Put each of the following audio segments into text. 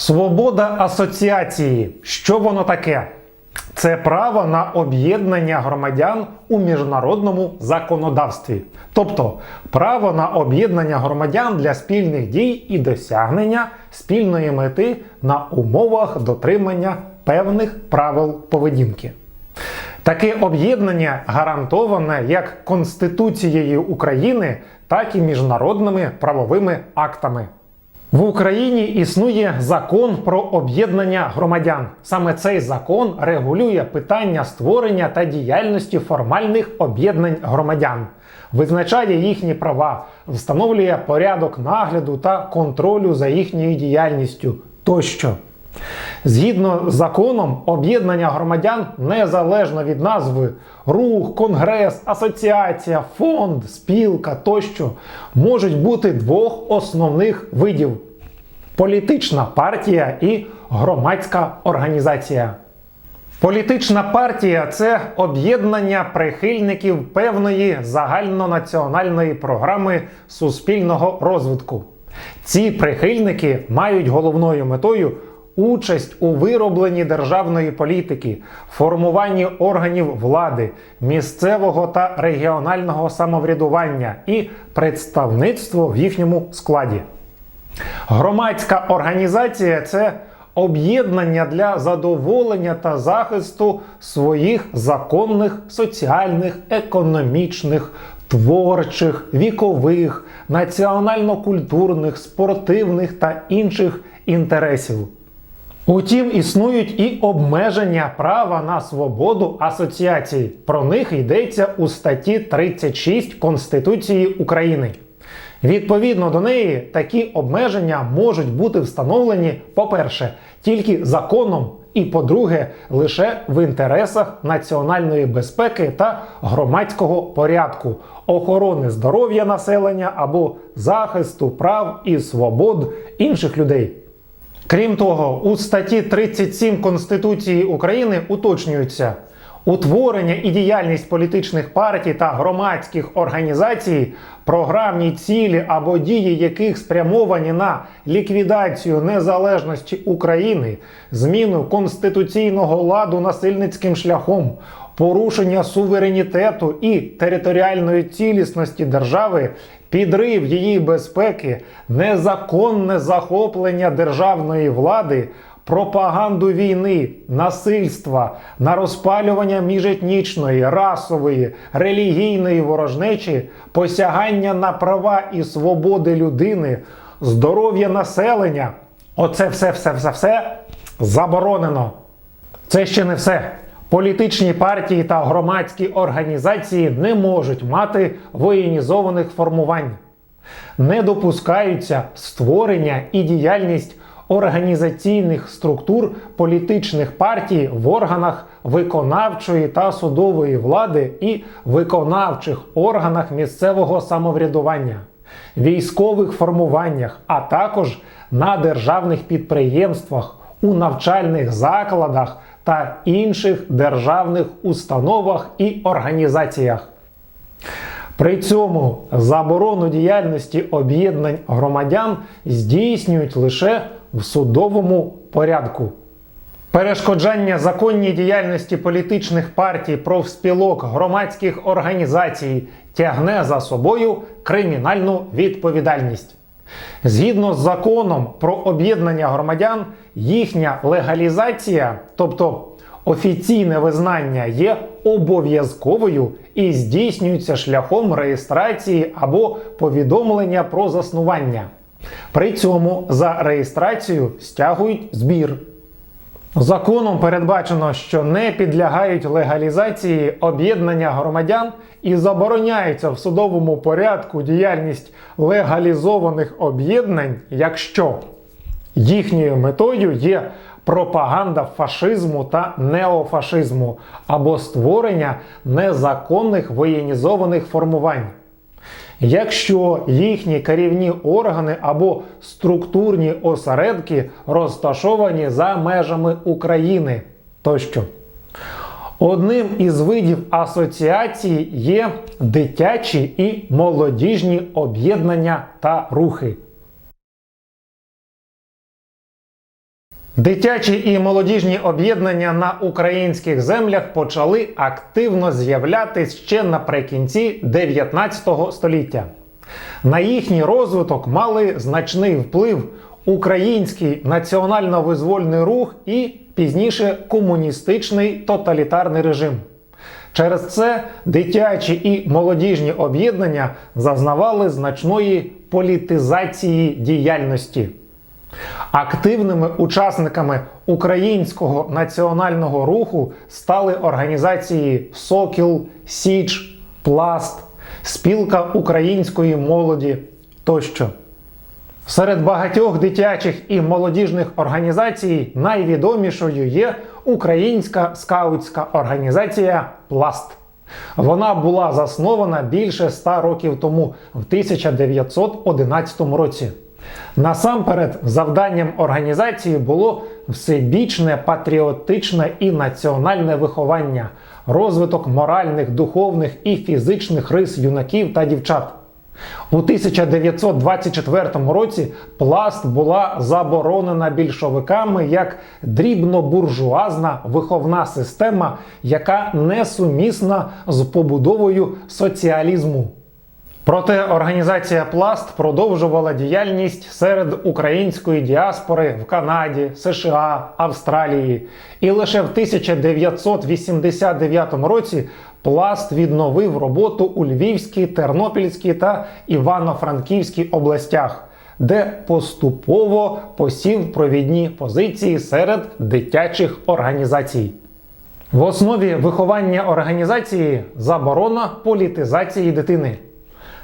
Свобода асоціації. Що воно таке? Це право на об'єднання громадян у міжнародному законодавстві, тобто право на об'єднання громадян для спільних дій і досягнення спільної мети на умовах дотримання певних правил поведінки. Таке об'єднання гарантоване як Конституцією України, так і міжнародними правовими актами. В Україні існує закон про об'єднання громадян. Саме цей закон регулює питання створення та діяльності формальних об'єднань громадян, визначає їхні права, встановлює порядок нагляду та контролю за їхньою діяльністю тощо. Згідно з законом, об'єднання громадян незалежно від назви рух, конгрес, асоціація, фонд, спілка тощо можуть бути двох основних видів: політична партія і громадська організація. Політична партія це об'єднання прихильників певної загальнонаціональної програми суспільного розвитку. Ці прихильники мають головною метою участь у виробленні державної політики, формуванні органів влади, місцевого та регіонального самоврядування і представництво в їхньому складі. Громадська організація це об'єднання для задоволення та захисту своїх законних соціальних, економічних, творчих, вікових, національно-культурних, спортивних та інших інтересів. Утім, існують і обмеження права на свободу асоціацій. Про них йдеться у статті 36 Конституції України. Відповідно до неї, такі обмеження можуть бути встановлені, по-перше, тільки законом, і по-друге, лише в інтересах національної безпеки та громадського порядку, охорони здоров'я населення або захисту прав і свобод інших людей. Крім того, у статті 37 Конституції України уточнюється утворення і діяльність політичних партій та громадських організацій, програмні цілі або дії яких спрямовані на ліквідацію незалежності України, зміну конституційного ладу насильницьким шляхом, порушення суверенітету і територіальної цілісності держави, підрив її безпеки, незаконне захоплення державної влади. Пропаганду війни, насильства, на розпалювання міжетнічної, расової, релігійної ворожнечі, посягання на права і свободи людини, здоров'я населення оце все, все, все, все заборонено. Це ще не все. Політичні партії та громадські організації не можуть мати воєнізованих формувань. Не допускаються створення і діяльність організаційних структур політичних партій в органах виконавчої та судової влади і виконавчих органах місцевого самоврядування, військових формуваннях, а також на державних підприємствах, у навчальних закладах та інших державних установах і організаціях. При цьому заборону діяльності об'єднань громадян здійснюють лише в судовому порядку. Перешкоджання законній діяльності політичних партій, профспілок, громадських організацій тягне за собою кримінальну відповідальність. Згідно з законом про об'єднання громадян, їхня легалізація, тобто офіційне визнання, є обов'язковою і здійснюється шляхом реєстрації або повідомлення про заснування. При цьому за реєстрацію стягують збір. Законом передбачено, що не підлягають легалізації об'єднання громадян і забороняється в судовому порядку діяльність легалізованих об'єднань, якщо їхньою метою є пропаганда фашизму та неофашизму або створення незаконних воєнізованих формувань. Якщо їхні керівні органи або структурні осередки розташовані за межами України тощо. Одним із видів асоціації є дитячі і молодіжні об'єднання та рухи. Дитячі і молодіжні об'єднання на українських землях почали активно з'являтись ще наприкінці 19 століття. На їхній розвиток мали значний вплив український національно-визвольний рух і пізніше комуністичний тоталітарний режим. Через це дитячі і молодіжні об'єднання зазнавали значної політизації діяльності. Активними учасниками українського національного руху стали організації Сокіл, Січ, Пласт, Спілка української молоді тощо. Серед багатьох дитячих і молодіжних організацій найвідомішою є Українська скаутська організація Пласт. Вона була заснована більше ста років тому, в 1911 році. Насамперед, завданням організації було всебічне патріотичне і національне виховання, розвиток моральних, духовних і фізичних рис юнаків та дівчат. У 1924 році пласт була заборонена більшовиками як дрібнобуржуазна виховна система, яка несумісна з побудовою соціалізму. Проте організація Пласт продовжувала діяльність серед української діаспори в Канаді, США, Австралії. І лише в 1989 році Пласт відновив роботу у Львівській, Тернопільській та Івано-Франківській областях, де поступово посів провідні позиції серед дитячих організацій. В основі виховання організації заборона політизації дитини.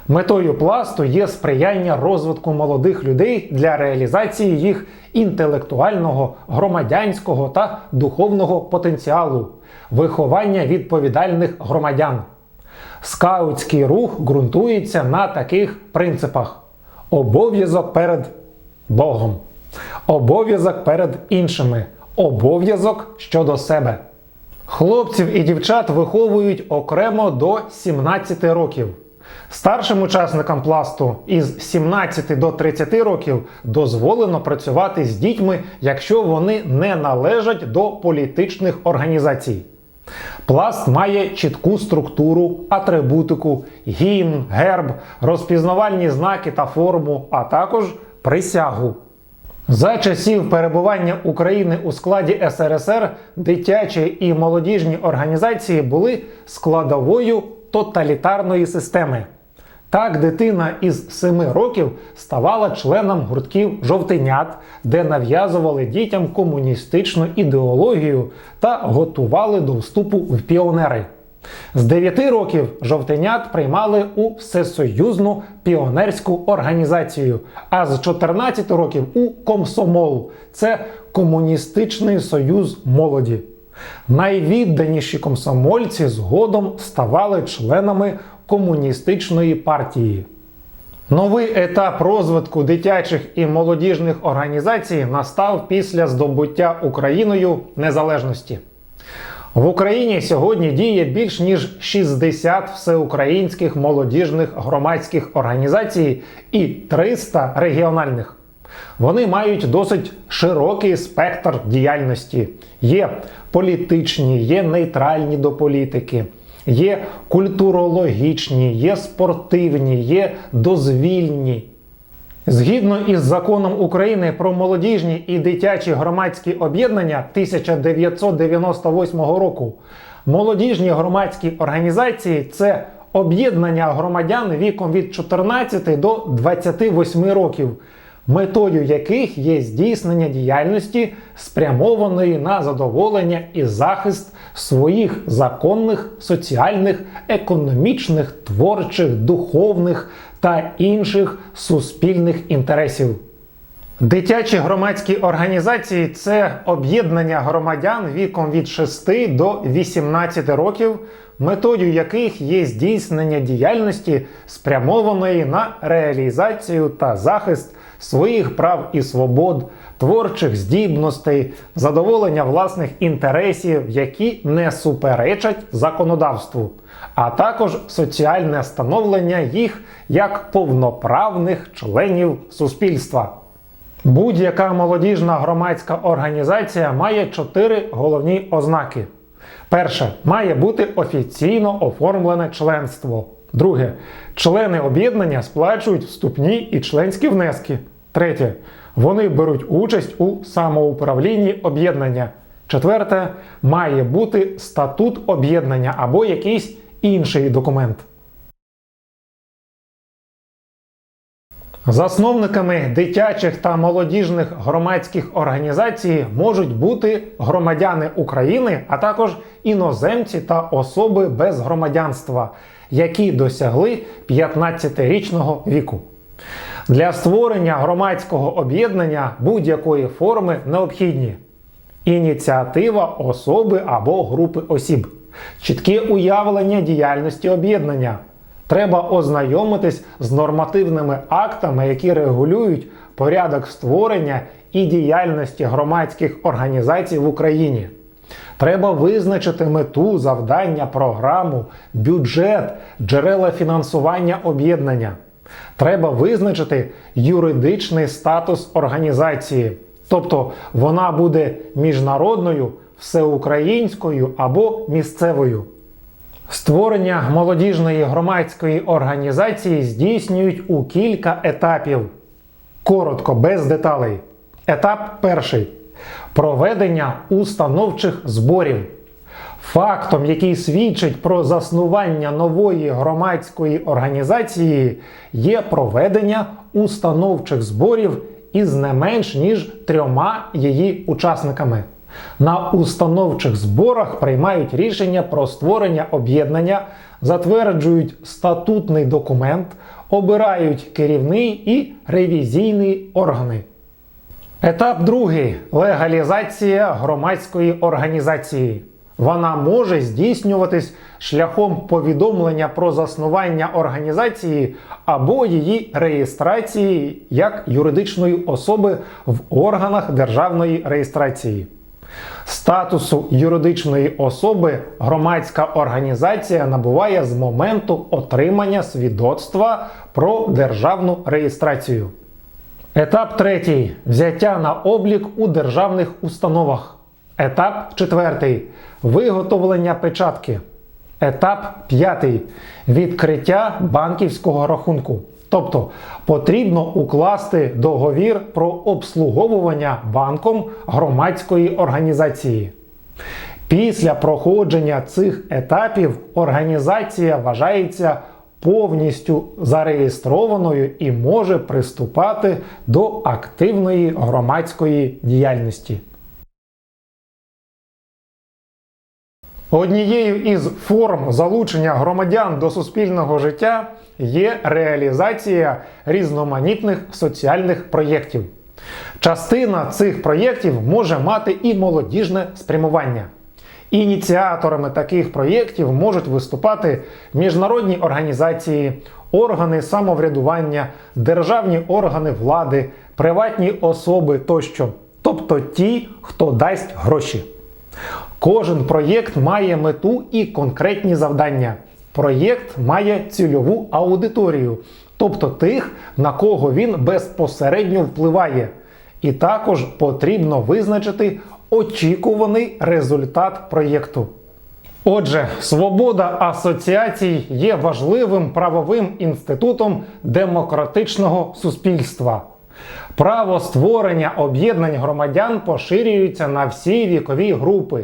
Метою пласту є сприяння розвитку молодих людей для реалізації їх інтелектуального, громадянського та духовного потенціалу, виховання відповідальних громадян. Скаутський рух ґрунтується на таких принципах: обов'язок перед Богом, обов'язок перед іншими, обов'язок щодо себе. Хлопців і дівчат виховують окремо до 17 років. Старшим учасникам пласту із 17 до 30 років дозволено працювати з дітьми, якщо вони не належать до політичних організацій. Пласт має чітку структуру, атрибутику, гімн, герб, розпізнавальні знаки та форму, а також присягу. За часів перебування України у складі СРСР дитячі і молодіжні організації були складовою тоталітарної системи. Так, дитина із 7 років ставала членом гуртків жовтенят, де нав'язували дітям комуністичну ідеологію та готували до вступу в піонери. З 9 років жовтенят приймали у всесоюзну піонерську організацію, а з 14 років у комсомол це Комуністичний союз молоді. Найвідданіші комсомольці згодом ставали членами комуністичної партії. Новий етап розвитку дитячих і молодіжних організацій настав після здобуття Україною незалежності. В Україні сьогодні діє більш ніж 60 всеукраїнських молодіжних громадських організацій і 300 регіональних. Вони мають досить широкий спектр діяльності. Є політичні, є нейтральні до політики, є культурологічні, є спортивні, є дозвільні. Згідно із законом України про молодіжні і дитячі громадські об'єднання 1998 року, молодіжні громадські організації це об'єднання громадян віком від 14 до 28 років, метою яких є здійснення діяльності, спрямованої на задоволення і захист своїх законних, соціальних, економічних, творчих, духовних та інших суспільних інтересів. Дитячі громадські організації це об'єднання громадян віком від 6 до 18 років, метою яких є здійснення діяльності, спрямованої на реалізацію та захист своїх прав і свобод, творчих здібностей, задоволення власних інтересів, які не суперечать законодавству, а також соціальне становлення їх як повноправних членів суспільства. Будь-яка молодіжна громадська організація має чотири головні ознаки. Перше, має бути офіційно оформлене членство. Друге, члени об'єднання сплачують вступні і членські внески. Третє, вони беруть участь у самоуправлінні об'єднання. Четверте, має бути статут об'єднання або якийсь інший документ. Засновниками дитячих та молодіжних громадських організацій можуть бути громадяни України, а також іноземці та особи без громадянства, які досягли 15-річного віку. Для створення громадського об'єднання будь-якої форми необхідні ініціатива особи або групи осіб, чітке уявлення діяльності об'єднання. Треба ознайомитись з нормативними актами, які регулюють порядок створення і діяльності громадських організацій в Україні. Треба визначити мету, завдання, програму, бюджет, джерела фінансування об'єднання. Треба визначити юридичний статус організації, тобто вона буде міжнародною, всеукраїнською або місцевою. Створення молодіжної громадської організації здійснюють у кілька етапів. Коротко, без деталей. Етап перший проведення установчих зборів. Фактом, який свідчить про заснування нової громадської організації, є проведення установчих зборів із не менш ніж трьома її учасниками. На установчих зборах приймають рішення про створення об'єднання, затверджують статутний документ, обирають керівний і ревізійний органи. Етап другий легалізація громадської організації. Вона може здійснюватись шляхом повідомлення про заснування організації або її реєстрації як юридичної особи в органах державної реєстрації. Статусу юридичної особи громадська організація набуває з моменту отримання свідоцтва про державну реєстрацію. Етап третій взяття на облік у державних установах. Етап четвертий виготовлення печатки. Етап п'ятий відкриття банківського рахунку. Тобто потрібно укласти договір про обслуговування банком громадської організації. Після проходження цих етапів організація вважається повністю зареєстрованою і може приступати до активної громадської діяльності. Однією із форм залучення громадян до суспільного життя є реалізація різноманітних соціальних проєктів. Частина цих проєктів може мати і молодіжне спрямування. Ініціаторами таких проєктів можуть виступати міжнародні організації, органи самоврядування, державні органи влади, приватні особи тощо, тобто ті, хто дасть гроші. Кожен проєкт має мету і конкретні завдання. Проєкт має цільову аудиторію, тобто тих, на кого він безпосередньо впливає. І також потрібно визначити очікуваний результат проєкту. Отже, свобода асоціацій є важливим правовим інститутом демократичного суспільства. Право створення об'єднань громадян поширюється на всі вікові групи.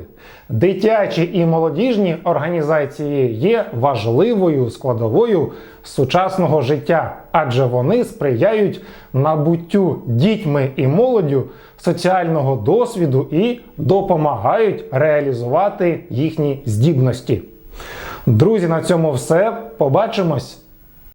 Дитячі і молодіжні організації є важливою складовою сучасного життя, адже вони сприяють набуттю дітьми і молоддю соціального досвіду і допомагають реалізувати їхні здібності. Друзі, на цьому все. Побачимось!